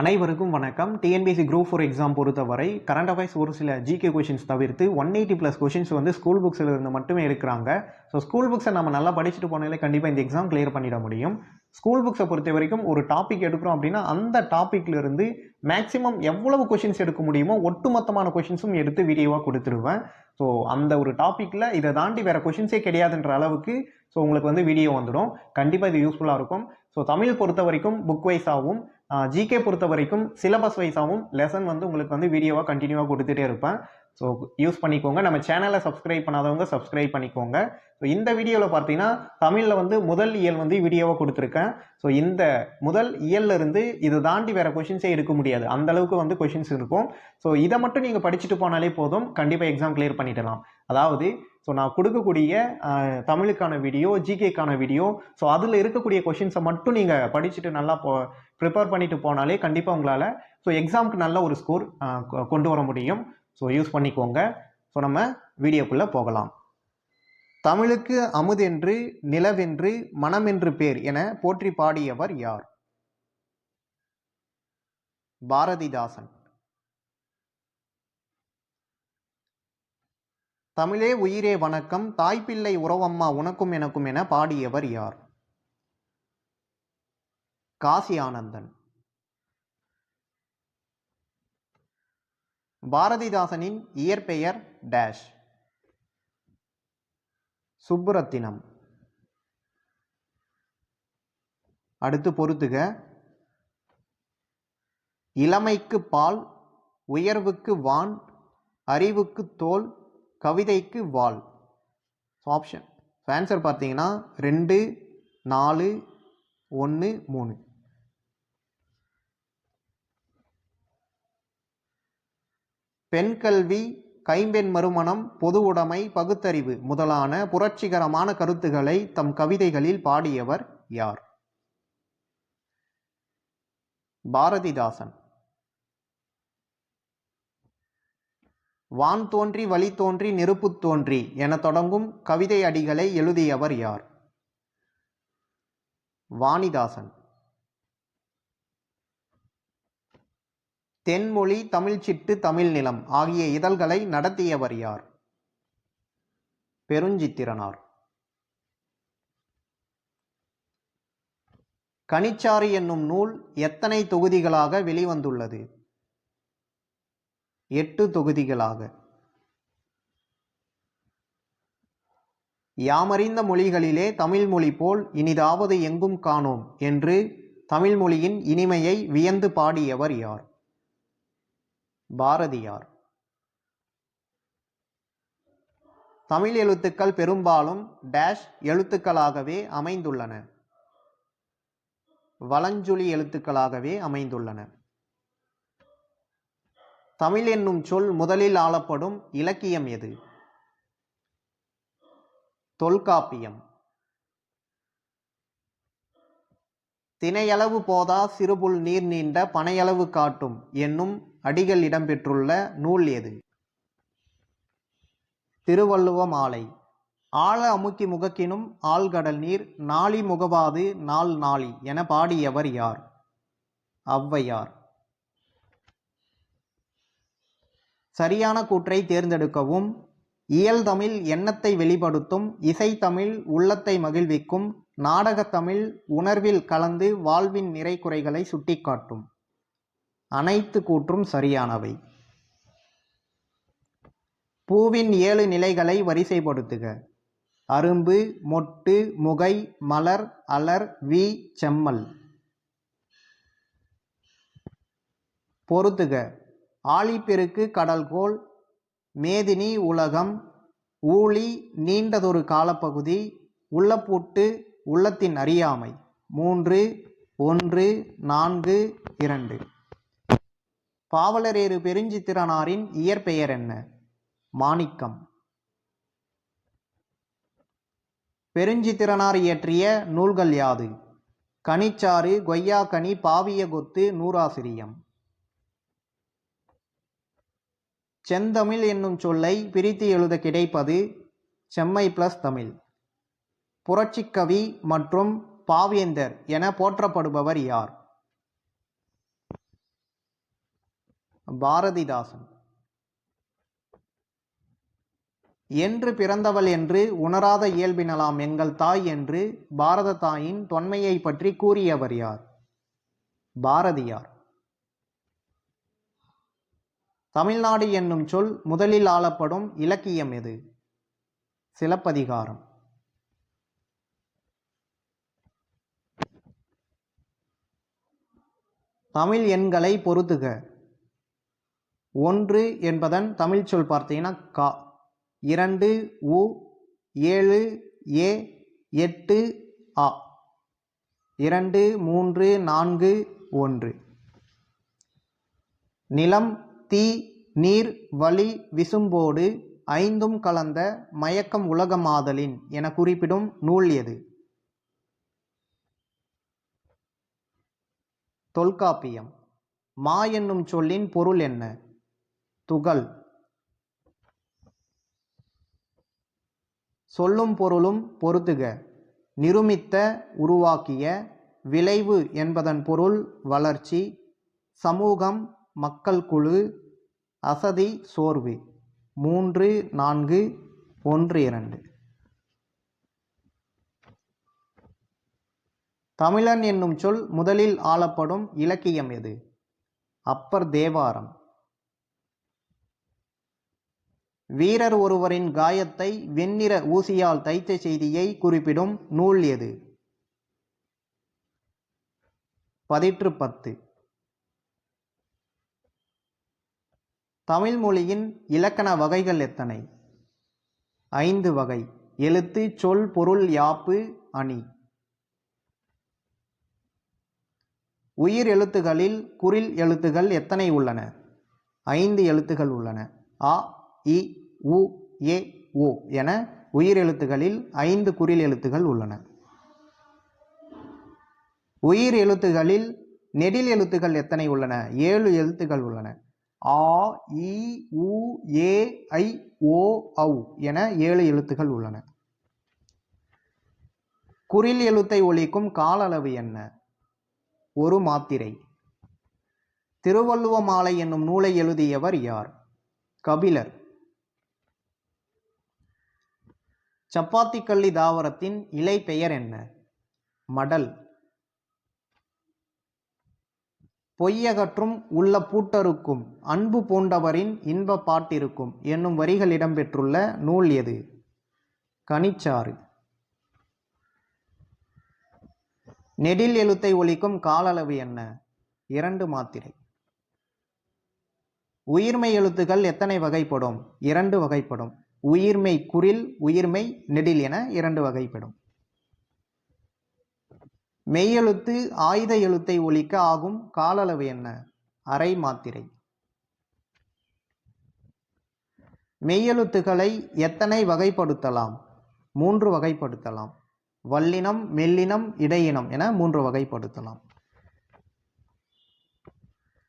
அனைவருக்கும் வணக்கம். TNPSC group four exam பொறுத்தவரை கரண்ட் அஃபேர்ஸ் ஒரு சில ஜிகே கொஷின்ஸ் தவிர்த்து ஒன் எயிட்டி ப்ளஸ் கொஷின்ஸ் வந்து ஸ்கூல் புக்ஸில் இருந்து மட்டுமே எடுக்கிறாங்க. ஸோ ஸ்கூல் புக்ஸை நம்ம நல்லா படிச்சுட்டு போனாலே கண்டிப்பாக இந்த எக்ஸாம் கிளியர் பண்ணிட முடியும். ஸ்கூல் புக்ஸை பொறுத்த வரைக்கும் ஒரு டாபிக் எடுக்கிறோம் அப்படின்னா அந்த டாப்பிக்லேருந்து மேக்ஸிமம் எவ்வளவு கொஷின்ஸ் எடுக்க முடியுமோ ஒட்டுமொத்தமான கொஷின்ஸும் எடுத்து வீடியோவாக கொடுத்துருவேன். ஸோ அந்த ஒரு டாப்பிக்கில் இதை தாண்டி வேறு கொஷின்ஸே கிடையாதுன்ற அளவுக்கு ஸோ உங்களுக்கு வந்து வீடியோ வந்துடும். கண்டிப்பாக இது யூஸ்ஃபுல்லாக இருக்கும். ஸோ தமிழ் பொறுத்த வரைக்கும் புக் வைஸாகவும் ஜிகே பொறுத்த வரைக்கும் சிலபஸ் வைஸாகவும் லெசன் வந்து உங்களுக்கு வந்து வீடியோவாக கண்டினியூவாக கொடுத்துட்டே இருப்பேன். ஸோ யூஸ் பண்ணிக்கோங்க. நம்ம சேனலை சப்ஸ்கிரைப் பண்ணாதவங்க சப்ஸ்கிரைப் பண்ணிக்கோங்க. ஸோ இந்த வீடியோவில் பார்த்தீங்கன்னா தமிழில் வந்து முதல் இயல் வந்து வீடியோவாக கொடுத்துருக்கேன். ஸோ இந்த முதல் இயல்ல இருந்து இதை தாண்டி வேறு கொஷின்ஸே இருக்க முடியாது. அந்த அளவுக்கு வந்து கொஷின்ஸ் இருக்கும். ஸோ இதை மட்டும் நீங்கள் படிச்சுட்டு போனாலே போதும். கண்டிப்பாக எக்ஸாம் கிளியர் பண்ணிடலாம். அதாவது ஸோ நான் கொடுக்கக்கூடிய தமிழுக்கான வீடியோ ஜிகேக்கான வீடியோ ஸோ அதில் இருக்கக்கூடிய கொஷின்ஸை மட்டும் நீங்கள் படிச்சுட்டு நல்லா போ ப்ரிப்பேர் பண்ணிட்டு போனாலே கண்டிப்பாக உங்களால் ஸோ எக்ஸாமுக்கு நல்ல ஒரு ஸ்கோர் கொண்டு வர முடியும். ஸோ யூஸ் பண்ணிக்கோங்க. ஸோ நம்ம வீடியோக்குள்ளே போகலாம். தமிழுக்கு அமுதென்று நிலவென்று மனமென்று பேர் என போற்றி பாடியவர் யார்? பாரதிதாசன். தமிழே உயிரே வணக்கம் தாய்ப்பிள்ளை உறவம்மா உனக்கும் எனக்கும் என பாடியவர் யார்? காசி ஆனந்தன். பாரதிதாசனின் இயற்பெயர் டேஷ் சுப்புரத்தினம் அடுத்து பொறுத்துக. இளமைக்கு பால் உயர்வுக்கு வான் அறிவுக்கு தோல் கவிதைக்கு வால் ஆப்ஷன் ஆன்சர் பார்த்தீங்கன்னா ரெண்டு நாலு ஒன்று மூணு. பெண் கல்வி கைம்பெண் மறுமணம் பொது உடைமை பகுத்தறிவு முதலான புரட்சிகரமான கருத்துக்களை தம் கவிதைகளில் பாடியவர் யார்? பாரதிதாசன். வான் தோன்றி வழி தோன்றி நெருப்பு தோன்றி என தொடங்கும் கவிதை அடிகளை எழுதியவர் யார்? வாணிதாசன். தென்மொழி தமிழ்ச்சிட்டு தமிழ் நிலம் ஆகிய இதழ்களை நடத்தியவர் யார்? பெருஞ்சித்திரனார். கனிச்சாறு என்னும் நூல் எத்தனை தொகுதிகளாக வெளிவந்துள்ளது? எட்டு தொகுதிகளாக. யாமறிந்த மொழிகளிலே தமிழ் மொழி போல் இனிதாவது எங்கும் காணோம் என்று தமிழ் மொழியின் இனிமையை வியந்து பாடியவர் யார்? பாரதியார் தமிழ் எழுத்துக்கள் பெரும்பாலும் டேஷ் எழுத்துக்களாகவே அமைந்துள்ளன. வலஞ்சுழி எழுத்துக்களாகவே அமைந்துள்ளன. தமிழ் என்னும் சொல் முதலில் ஆளப்படும் இலக்கியம் எது? தொல்காப்பியம். தினையளவு போதா சிறுபுல் நீர் நீண்ட பனையளவு காட்டும் என்னும் அடிகள் இடம்பெற்றுள்ள நூல் எது? திருவள்ளுவ மாலை. ஆழ அமுக்கி முகக்கினும் ஆழ்கடல் நீர் நாளி முகவாது நாள் நாளி என பாடியவர் யார்? ஔவையார். சரியான கூற்றை தேர்ந்தெடுக்கவும். இயல்தமிழ் எண்ணத்தை வெளிப்படுத்தும். இசைத்தமிழ் உள்ளத்தை மகிழ்விக்கும். நாடகத்தமிழ் உணர்வில் கலந்து வாழ்வின் நிறை குறைகளை சுட்டிக்காட்டும். அனைத்து கூற்றும் சரியானவை. பூவின் ஏழு நிலைகளை வரிசைப்படுத்துக. அரும்பு மொட்டு முகை மலர் அலர் வி செம்மல். பொருத்துக. ஆழிப்பெருக்கு கடல்கோள் மேதினி உலகம் ஊழி நீண்டதொரு காலப்பகுதி உள்ளப்பூட்டு உள்ளத்தின் அறியாமை. மூன்று ஒன்று நான்கு இரண்டு. பாவலரேறு பெருஞ்சித்திரனாரின் இயற்பெயர் என்ன? மாணிக்கம். பெருஞ்சித்திரனார் இயற்றிய நூல்கள் யாது? கனிச்சாறு கொய்யாக்கனி பாவிய கொத்து நூறாசிரியம். செந்தமிழ் என்னும் சொல்லை பிரித்து எழுத கிடைப்பது செம்மை பிளஸ் தமிழ். புரட்சிக்கவி மற்றும் பாவேந்தர் என போற்றப்படுபவர் யார்? பாரதிதாசன். என்று பிறந்தவள் என்று உணராத இயல்பினலாம் எங்கள் தாய் என்று பாரத தாயின் தொன்மையை பற்றி கூறியவர் யார்? பாரதியார். தமிழ்நாடு என்னும் சொல் முதலில் ஆளப்படும் இலக்கியம் எது? சிலப்பதிகாரம். தமிழ் எண்களை பொருத்துக ஒன்று என்பதன் தமிழ் சொல் பார்த்தீங்கன்னா கா. இரண்டு உ ஏழு ஏ எட்டு ஆ இரண்டு மூன்று நான்கு ஒன்று. நிலம் தீ நீர் வழி விசும்போடு ஐந்தும் கலந்த மயக்கம் உலகமாதலின் என குறிப்பிடும் நூல் எது? தொல்காப்பியம். மா என்னும் சொல்லின் பொருள் என்ன? துகள். சொல்லும் பொருளும் பொருத்துக. நிருமித்த உருவாக்கிய விளைவு என்பதன் பொருள் வளர்ச்சி சமூகம் மக்கள் குழு அசதி சோர்வு. மூன்று நான்கு ஒன்று இரண்டு. தமிழன் என்னும் சொல் முதலில் ஆளப்படும் இலக்கியம் எது? அப்பர் தேவாரம். வீரர் ஒருவரின் காயத்தை வெண்ணிற ஊசியால் தைத்த செய்தியை குறிப்பிடும் நூல் எது? பதிற்று பத்து. தமிழ் மொழியின் இலக்கண வகைகள் எத்தனை? ஐந்து வகை. எழுத்து சொல் பொருள் யாப்பு அணி. உயிர் எழுத்துகளில் குறில் எழுத்துகள் எத்தனை உள்ளன? ஐந்து எழுத்துகள் உள்ளன. அ இ உ ஏ ஓ என உயிர் எழுத்துகளில் ஐந்து குறில் எழுத்துகள் உள்ளன. உயிர் எழுத்துகளில் நெடில் எழுத்துகள் எத்தனை உள்ளன? ஏழு எழுத்துகள் உள்ளன. ஆ இ உ ஏ ஐ ஓ ஔ என ஏழு எழுத்துகள் உள்ளன. குறில் எழுத்தை ஒழிக்கும் கால அளவு என்ன? ஒரு மாத்திரை. திருவள்ளுவ மாலை என்னும் நூலை எழுதியவர் யார்? கபிலர். சப்பாத்திக்கள்ளி தாவரத்தின் இலை பெயர் என்ன? மடல். பொய்யகற்றும் உள்ள பூட்டருக்கும் அன்பு பூண்டவரின் இன்ப பாட்டிருக்கும் என்னும் வரிகள் இடம்பெற்றுள்ள நூல் எது? கனிச்சாறு. நெடில் எழுத்தை ஒலிக்கும் காலளவு என்ன? இரண்டு மாத்திரை. உயிர்மை எழுத்துகள் எத்தனை வகைப்படும்? இரண்டு வகைப்படும். உயிர்மை குறில் உயிர்மை நெடில் என இரண்டு வகைப்படும். மெய்யெழுத்து ஆயுத எழுத்தை ஒலிக்க ஆகும் காலளவு என்ன? அரை மாத்திரை. மெய்யெழுத்துக்களை எத்தனை வகைப்படுத்தலாம்? மூன்று வகைப்படுத்தலாம். வல்லினம் மெல்லினம் இடையினம் என மூன்று வகைப்படுத்தலாம்.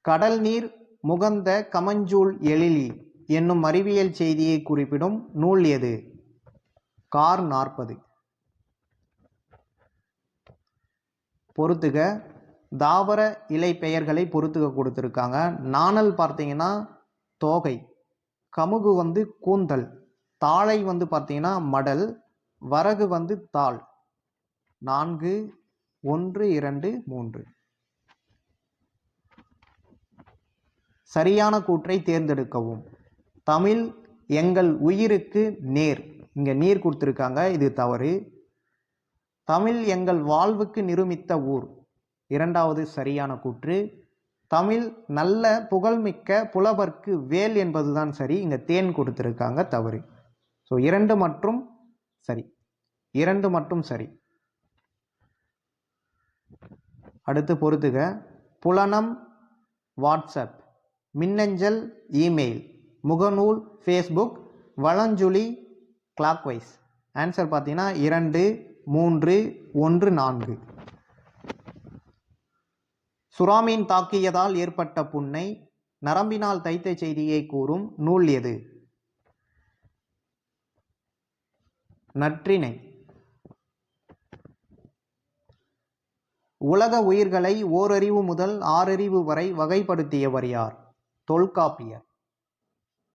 கடல் நீர் முகந்த கமஞ்சூல் எழிலி என்னும் அறிவியல் செய்தியை குறிப்பிடும் நூல் எது? கார் நாற்பது. பொறுத்துக. தாவர இலை பெயர்களை பொறுத்துக கொடுத்துருக்காங்க. நாணல் பார்த்தீங்கன்னா தோகை கமுகு வந்து கூந்தல் தாழை வந்து பார்த்தீங்கன்னா மடல் வரகு வந்து தாள். நான்கு ஒன்று இரண்டு மூன்று. சரியான கூற்றை தேர்ந்தெடுக்கவும். தமிழ் எங்கள் உயிருக்கு நேர். இங்கே நீர் கொடுத்துருக்காங்க. இது தவறு. தமிழ் எங்கள் வாழ்வுக்கு நிருமித்த ஊர். இரண்டாவது சரியான கூற்று. தமிழ் நல்ல புகழ்மிக்க புலவர்க்கு வேல் என்பதுதான் சரி. இங்கே தேன் கொடுத்துருக்காங்க தவறு. ஸோ இரண்டு மற்றும் சரி. இரண்டு மட்டும் சரி. அடுத்து பொறுத்துக. புலனம் வாட்ஸ்அப் மின்னஞ்சல் இமெயில் முகநூல் ஃபேஸ்புக் வளஞ்சுழி கிளாக்வைஸ். ஆன்சர் பார்த்தீங்கன்னா இரண்டு மூன்று ஒன்று நான்கு. சுறாமீன் தாக்கியதால் ஏற்பட்ட புண்ணை நரம்பினால் தைத்த செய்தியை கூறும் நூல் எது? நற்றினை உலக உயிர்களை ஓரறிவு முதல் ஆறறிவு வரை வகைப்படுத்தியவர் யார்? தொல்காப்பியர்.